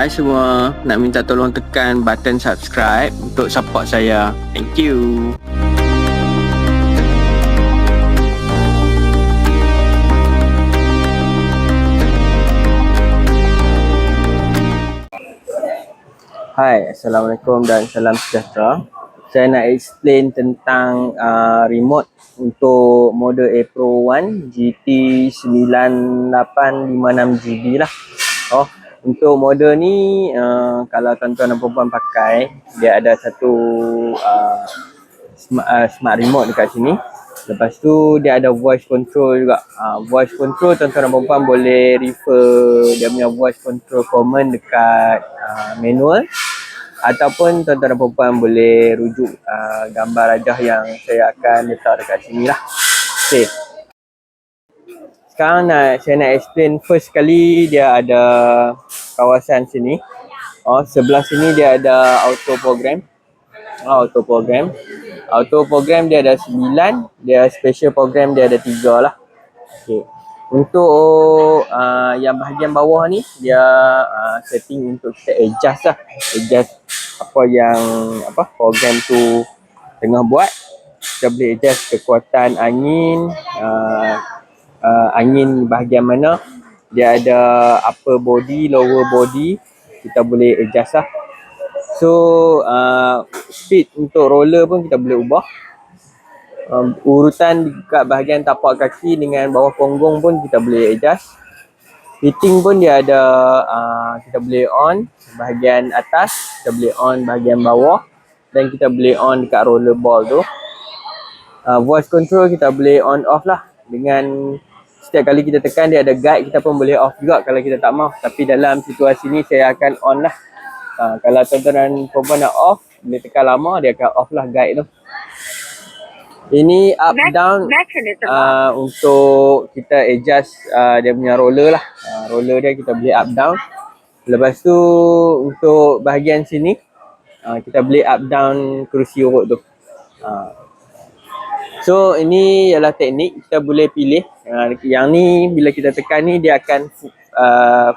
Hai semua, nak minta tolong tekan button subscribe untuk support saya. Thank you. Hai, Assalamualaikum dan salam sejahtera. Saya nak explain tentang uh, remote untuk model A Pro 1 GT 9856GB lah. Oh, untuk model ni uh, kalau tuan-tuan dan puan pakai, dia ada satu uh, smart, uh, smart remote dekat sini. Lepas tu dia ada voice control juga. Uh, voice control tuan-tuan dan puan boleh refer dia punya voice control command dekat uh, manual ataupun tuan-tuan dan puan boleh rujuk uh, gambar rajah yang saya akan letak dekat sini lah. Okay. Sekarang nak saya nak explain first kali dia ada kawasan sini. Oh, sebelah sini dia ada auto program. Oh, auto program. Auto program dia ada 9, dia special program dia ada 3 lah. Okay. Untuk uh, yang bahagian bawah ni dia uh, setting untuk kita adjust lah. Adjust apa yang apa program tu tengah buat. Kita boleh adjust kekuatan angin, uh, uh, angin bahagian mana. Dia ada upper body, lower body. Kita boleh adjust lah. So uh, speed untuk roller pun kita boleh ubah um, urutan dekat bahagian tapak kaki dengan bawah punggung pun kita boleh adjust. Heating pun dia ada uh, kita boleh on bahagian atas, kita boleh on bahagian bawah dan kita boleh on dekat roller ball tu. Uh, voice control kita boleh on off lah dengan setiap kali kita tekan dia ada guide kita pun boleh off juga kalau kita tak mahu tapi dalam situasi ni saya akan on lah. Uh, kalau tuan-tuan dan puan nak off boleh tekan lama dia akan off lah guide tu. Ini up Me- down uh, untuk kita adjust uh, dia punya roller lah. Uh, roller dia kita boleh up down. Lepas tu untuk bahagian sini uh, kita boleh up down kerusi urut tu. Uh. So ini ialah teknik kita boleh pilih. Uh, yang ni bila kita tekan ni dia akan uh,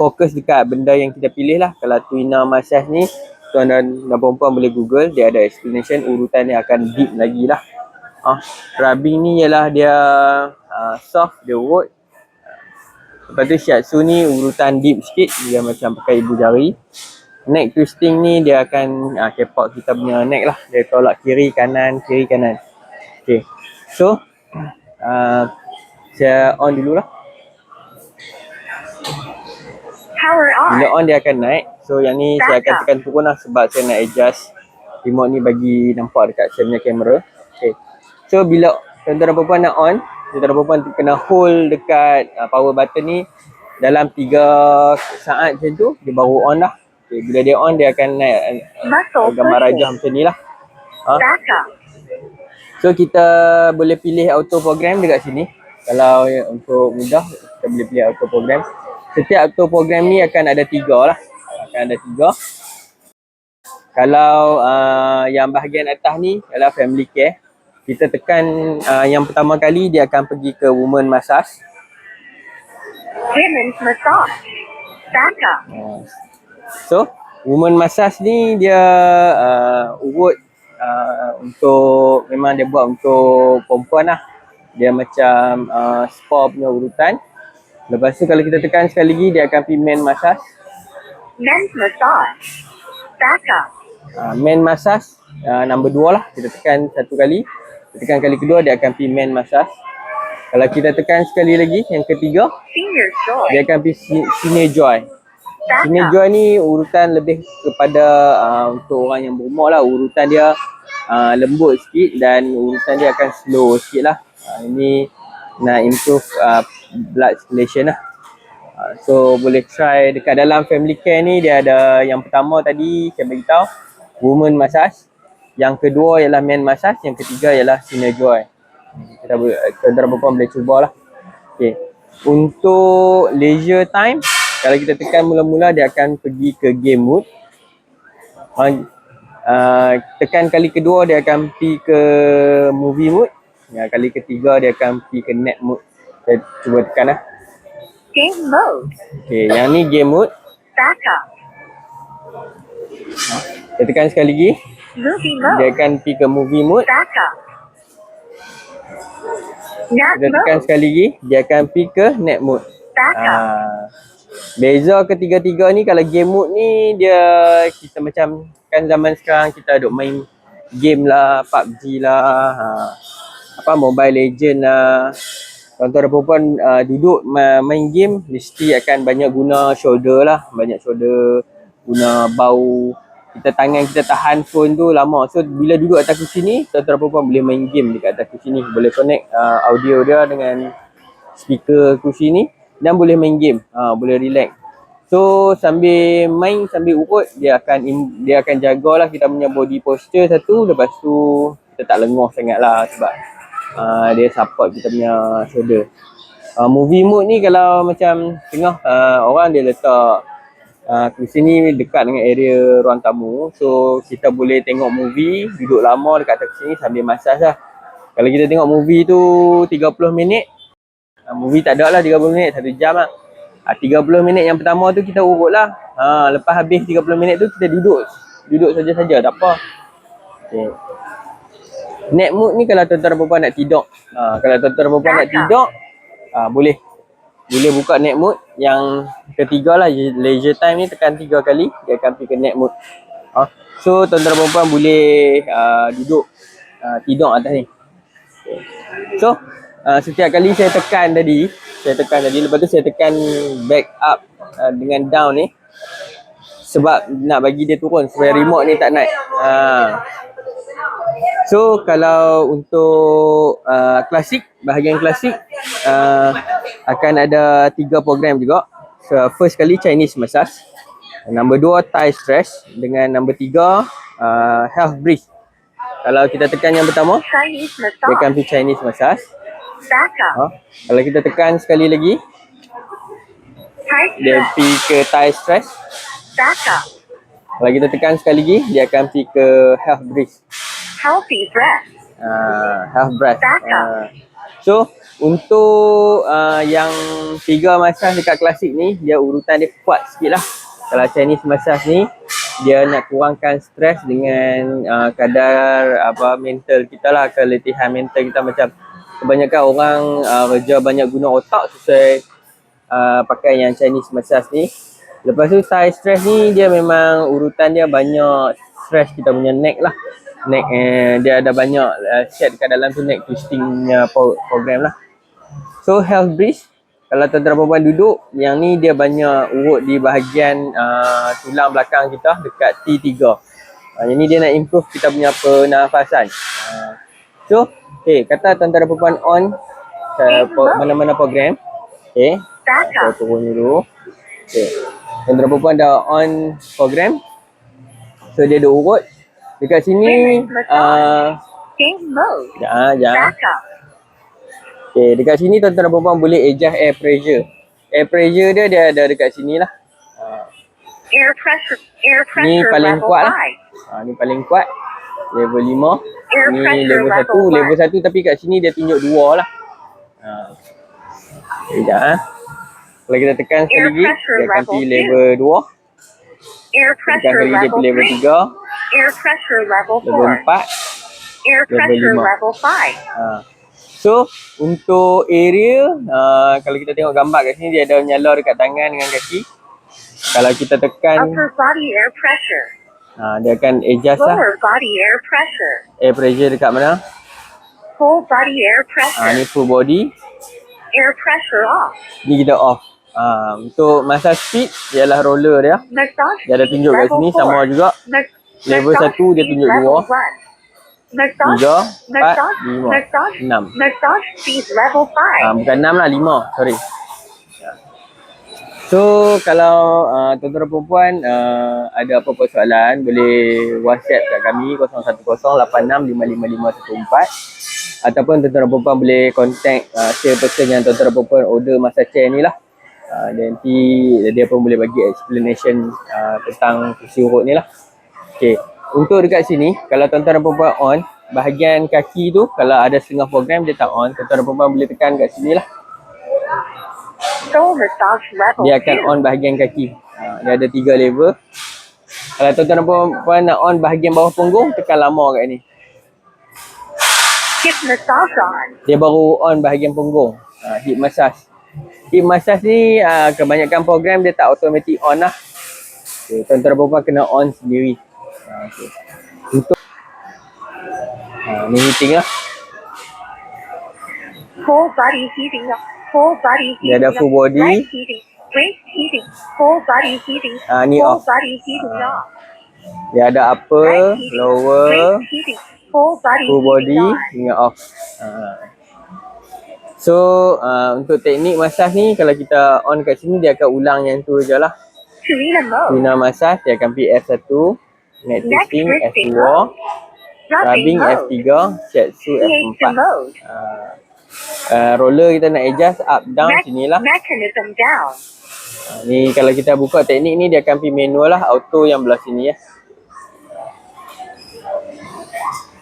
fokus dekat benda yang kita pilih lah. Kalau twinner massage ni tuan dan, dan perempuan boleh google dia ada explanation urutan yang akan deep lagi lah. Ah, rubbing ni ialah dia uh, soft dia wood lepas tu shiatsu ni urutan deep sikit dia macam pakai ibu jari. Neck twisting ni dia akan uh, kepak kita punya neck lah. Dia tolak kiri kanan kiri kanan okay. so uh, saya on dulu lah Power on. Bila on dia akan naik. So yang ni saya akan tekan turun lah sebab saya nak adjust remote ni bagi nampak dekat saya punya kamera. Okay. So bila tuan-tuan dan puan nak on, tuan-tuan dan puan kena hold dekat uh, power button ni dalam 3 saat macam tu dia baru on lah. Okay. Bila dia on dia akan naik uh, gambar rajah macam ni lah. Ha? Back up. So kita boleh pilih auto program dekat sini. Kalau untuk mudah kita boleh pilih auto program. Setiap auto program ni akan ada tiga lah. Akan ada tiga. Kalau uh, yang bahagian atas ni adalah family care. Kita tekan uh, yang pertama kali dia akan pergi ke woman massage. Women's massage. Back up. Uh, so woman massage ni dia uh, urut uh, untuk memang dia buat untuk perempuan lah. Dia macam uh, spa punya urutan. Lepas tu kalau kita tekan sekali lagi dia akan pergi main massage. Men's massage. Back up. Uh, main massage uh, number dua lah. Kita tekan satu kali. Kita tekan kali kedua dia akan pergi main massage. Kalau kita tekan sekali lagi yang ketiga Senior joy. dia akan pergi senior joy. Up. joy ni urutan lebih kepada uh, untuk orang yang berumur lah. Urutan dia uh, lembut sikit dan urutan dia akan slow sikit lah. Uh, ini nak improve uh, blood circulation lah. Uh, so boleh try dekat dalam family care ni dia ada yang pertama tadi saya beritahu woman massage. Yang kedua ialah men massage. Yang ketiga ialah senior joy. Kita perempuan boleh cubalah. Okay. Untuk leisure time, kalau kita tekan mula-mula dia akan pergi ke game mode. Uh, uh, tekan kali kedua dia akan pergi ke movie mode. Ya, kali ketiga dia akan pergi ke net mode. Saya cuba tekan lah. Game mode. Okay, yang ni game mode. Back up. Kita tekan sekali lagi. Movie Dia mode. akan pergi ke movie mode. Back up. Nap Kita tekan mode. sekali lagi. Dia akan pergi ke net mode. Back up. Beza ketiga-tiga ni kalau game mode ni dia kita macam kan zaman sekarang kita duk main game lah, PUBG lah, ha, apa Mobile Legend lah. Tuan-tuan dan perempuan uh, duduk ma- main game mesti akan banyak guna shoulder lah, banyak shoulder guna bau kita tangan kita tahan phone tu lama. So bila duduk atas kursi ni, tuan-tuan perempuan boleh main game dekat atas kursi ni. Boleh connect uh, audio dia dengan speaker kursi ni dan boleh main game. Ha, boleh relax. So sambil main sambil urut dia akan dia akan jagalah kita punya body posture satu lepas tu kita tak lengah sangat lah sebab uh, dia support kita punya shoulder. Uh, movie mode ni kalau macam tengah uh, orang dia letak uh, kursi ni dekat dengan area ruang tamu so kita boleh tengok movie duduk lama dekat atas kursi ni sambil massage lah. Kalau kita tengok movie tu 30 minit Uh, movie tak ada lah 30 minit, satu jam lah. Uh, 30 minit yang pertama tu kita urut lah. Ha, lepas habis 30 minit tu kita duduk. Duduk saja-saja, tak apa. Okay. Net mood ni kalau tuan-tuan perempuan nak tidur. Ha, kalau tuan-tuan perempuan nak tidur, ha, boleh. Boleh buka net mood. Yang ketiga lah, leisure time ni tekan tiga kali, dia akan pergi ke net mood. Ha. So tuan-tuan perempuan boleh uh, duduk uh, tidur atas ni. So uh, setiap kali saya tekan tadi, saya tekan tadi, lepas tu saya tekan back up uh, dengan down ni sebab nak bagi dia turun supaya remote ni tak naik. Uh, so kalau untuk uh, klasik, bahagian klasik uh, akan ada tiga program juga. So, first kali Chinese massage. Nombor dua Thai stretch dengan nombor tiga uh, health breeze. Kalau kita tekan yang pertama, Chinese dia akan pergi Chinese massage. Ha? Kalau kita tekan sekali lagi, dia pergi ke. Back up. Kalau kita tekan sekali lagi, dia akan pergi ke health breeze. Healthy breath. Uh, health breath. Up. Uh, so, untuk uh, yang tiga massage dekat klasik ni, dia urutan dia kuat sikit lah. Kalau Chinese massage ni, dia nak kurangkan stres dengan uh, kadar apa mental kita lah, keletihan mental kita macam kebanyakan orang uh, kerja banyak guna otak sesuai uh, pakai yang Chinese massage ni. Lepas tu Thai stress ni dia memang urutan dia banyak stress kita punya neck lah. Neck eh, dia ada banyak uh, set dekat dalam tu neck twisting punya pro- program lah. So health breeze kalau tuan-tuan perempuan duduk yang ni dia banyak urut di bahagian uh, tulang belakang kita dekat T3. Uh, yang ni dia nak improve kita punya pernafasan. Uh, so, okay, kata tuan-tuan perempuan on uh, po- mana-mana program. Okay, Back saya turun dulu. Okay. Tuan-tuan perempuan dah on program. So dia ada urut. Dekat sini, uh, Game mode. Back up. Okay, dekat sini tuan-tuan dan perempuan boleh adjust air pressure. Air pressure dia dia ada dekat sini lah. Air pressure. Air ni pressure paling level kuat lah. Ha, ni paling kuat. Level 5. Air Ni level 1. level Level one. 1 tapi kat sini dia tunjuk 2 lah. Ha. Sekejap ha. Kalau kita tekan sekali lagi, dia akan level pergi level 2. Air pressure level pergi level three. 3. Air pressure level Level four. 4. Air level pressure level five. Ha. So untuk area uh, kalau kita tengok gambar kat sini dia ada nyala dekat tangan dengan kaki. Kalau kita tekan Upper body air pressure. Uh, dia akan adjust lah Lower body air pressure. air pressure dekat mana. Full body air pressure. ni full body. Air pressure off. Ni kita off. Ah untuk masa speed ialah roller dia. Massage Dia ada tunjuk kat sini four. sama juga. Mas- Level massage satu dia speed tunjuk level dua. one. Massage, Tiga, empat, massage, lima, massage, enam. massage speed level five. Ah bukan enam lah, lima. Sorry. So kalau uh, tuan-tuan dan perempuan uh, ada apa-apa soalan boleh WhatsApp kat kami 0110865554 ataupun tuan-tuan dan perempuan boleh contact uh, share person yang tuan-tuan dan perempuan order masa chair ni lah. Uh, nanti dia pun boleh bagi explanation uh, tentang kursi urut ni lah. Okay. Untuk dekat sini, kalau tuan-tuan dan perempuan on, bahagian kaki tu, kalau ada setengah program dia tak on, tuan-tuan dan perempuan boleh tekan kat sini lah. Dia akan on bahagian kaki. Uh, dia ada tiga level. Kalau tuan-tuan dan puan nak on bahagian bawah punggung, tekan lama kat ni. Hip massage on. Dia baru on bahagian punggung. Uh, hip massage. Hip massage ni uh, kebanyakan program dia tak automatic on lah. Okay, tuan-tuan dan puan kena on sendiri. Uh, okay. Untuk uh, ni heating lah. Whole body heating up. Whole body Dia heating ada up. full body. Leg heating. Waist heating. Whole body heating. Ah, ni Whole off. body heating up. Dia ada upper, heating. lower, heating. Whole body full body hingga off. Uh. So uh, untuk teknik massage ni kalau kita on kat sini dia akan ulang yang tu je lah. Guna massage dia akan pergi F1, neck Neck twisting twisting F2, mode. rubbing Rubbing mode. F3, shiatsu Creation F4. mode. Uh, uh, roller kita nak adjust up down Me- sini lah. mechanism down. Uh, ni kalau kita buka teknik ni dia akan pergi manual lah, auto yang belah sini ya.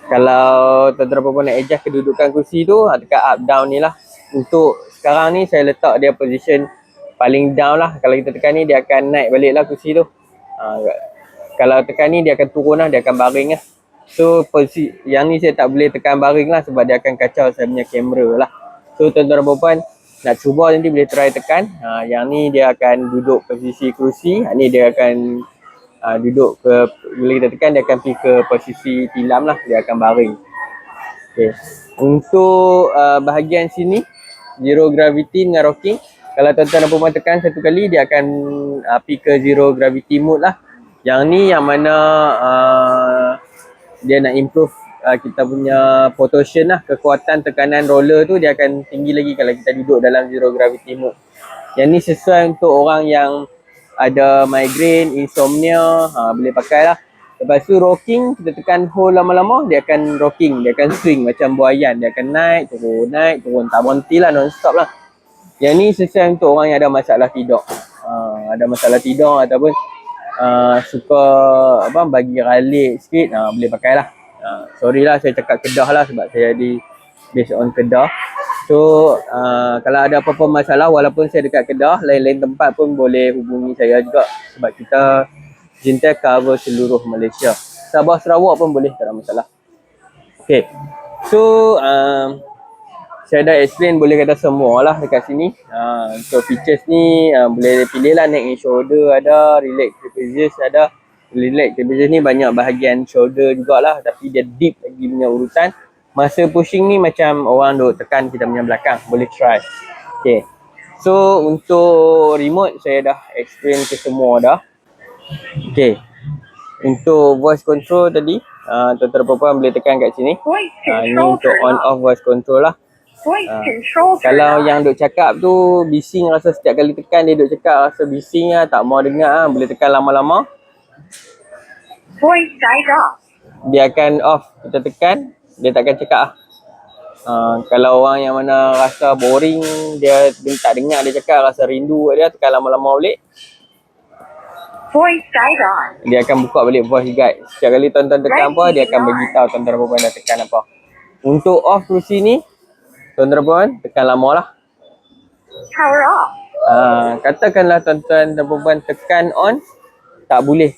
Kalau tuan-tuan perempuan nak adjust kedudukan kursi tu, ah, tekan up down ni lah. Untuk sekarang ni saya letak dia position paling down lah. Kalau kita tekan ni dia akan naik balik lah kursi tu. Ha, kalau tekan ni dia akan turun lah, dia akan baring lah. So posisi yang ni saya tak boleh tekan baring lah sebab dia akan kacau saya punya kamera lah. So tuan-tuan dan perempuan nak cuba nanti boleh try tekan. Ha, yang ni dia akan duduk posisi kerusi. Ha, ni dia akan uh, duduk ke bila kita tekan dia akan pergi ke posisi tilam lah dia akan baring okay. untuk uh, bahagian sini zero gravity dengan rocking kalau tuan-tuan dan perempuan tekan satu kali dia akan uh, pergi ke zero gravity mode lah yang ni yang mana uh, dia nak improve uh, kita punya potortion lah kekuatan tekanan roller tu dia akan tinggi lagi kalau kita duduk dalam zero gravity mode yang ni sesuai untuk orang yang ada migraine, insomnia, ha, boleh pakai lah. Lepas tu rocking, kita tekan hold lama-lama, dia akan rocking, dia akan swing macam buayan. Dia akan naik, turun, naik, turun. Tak berhenti lah, non-stop lah. Yang ni sesuai untuk orang yang ada masalah tidur. Ha, ada masalah tidur ataupun uh, suka apa bagi ralik sikit, ha, boleh pakai lah. Ha, sorry lah saya cakap kedah lah sebab saya di based on kedah. So uh, kalau ada apa-apa masalah walaupun saya dekat Kedah, lain-lain tempat pun boleh hubungi saya juga sebab kita Jintel cover seluruh Malaysia. Sabah Sarawak pun boleh tak ada masalah. Okay. So um, saya dah explain boleh kata semua lah dekat sini. Uh, so features ni uh, boleh pilih lah neck and shoulder ada, relax trapezius ada. Relax trapezius ni banyak bahagian shoulder jugalah tapi dia deep lagi punya urutan. Masa pushing ni macam orang duk tekan kita punya belakang. Boleh try. Okay. So untuk remote saya dah explain ke semua dah. Okay. Untuk voice control tadi, uh, tuan-tuan dan puan boleh tekan kat sini. Uh, ni control untuk on off voice control lah. Ah. Kalau yang duk cakap tu bising rasa setiap kali tekan dia duk cakap rasa bising lah, tak mau dengar lah. Boleh tekan lama-lama. Voice died off. Dia akan off. Kita tekan, dia takkan cakap lah. Uh, kalau orang yang mana rasa boring, dia dia tak dengar dia cakap, rasa rindu dia, tekan lama-lama balik. Voice died on. Dia akan buka balik voice guide. Setiap kali tuan-tuan tekan apa, dia akan beritahu tuan-tuan puan dah tekan apa. Untuk off kursi ni, tuan-tuan dan puan tekan lama lah. Power off. Uh, katakanlah tuan-tuan dan puan tekan on, tak boleh.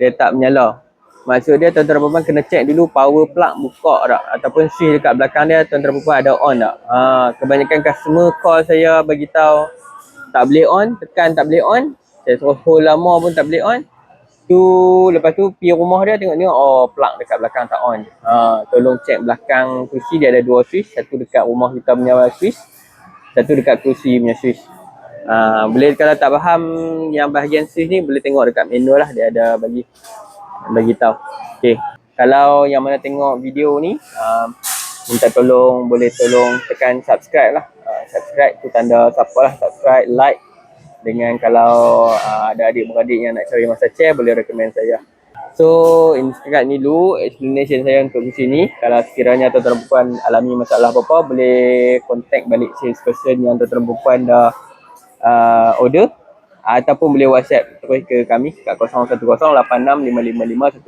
Dia tak menyala. Maksud dia tuan-tuan dan puan kena check dulu power plug buka tak ataupun switch dekat belakang dia tuan-tuan dan puan ada on tak. Ha, kebanyakan customer call saya bagi tahu tak boleh on, tekan tak boleh on. Saya suruh hold lama pun tak boleh on. Tu lepas tu pergi rumah dia tengok-tengok oh plug dekat belakang tak on. Ha, tolong check belakang kursi dia ada dua switch, satu dekat rumah kita punya switch, satu dekat kursi punya switch. Ha, boleh kalau tak faham yang bahagian switch ni boleh tengok dekat manual lah dia ada bagi bagi tahu. Okey. Kalau yang mana tengok video ni uh, minta tolong boleh tolong tekan subscribe lah. Uh, subscribe tu tanda siapa lah subscribe, like dengan kalau uh, ada adik-beradik yang nak cari masa share boleh recommend saya. So, ini setakat ni dulu explanation saya untuk di sini. Kalau sekiranya tuan-tuan dan puan alami masalah apa-apa, boleh contact balik sales person yang tuan-tuan dan puan dah uh, order ataupun boleh WhatsApp terus ke kami kat 0108655514.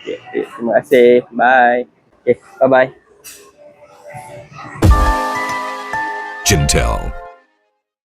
Okay, okay, terima kasih. Bye. Okay, bye-bye. Chintel.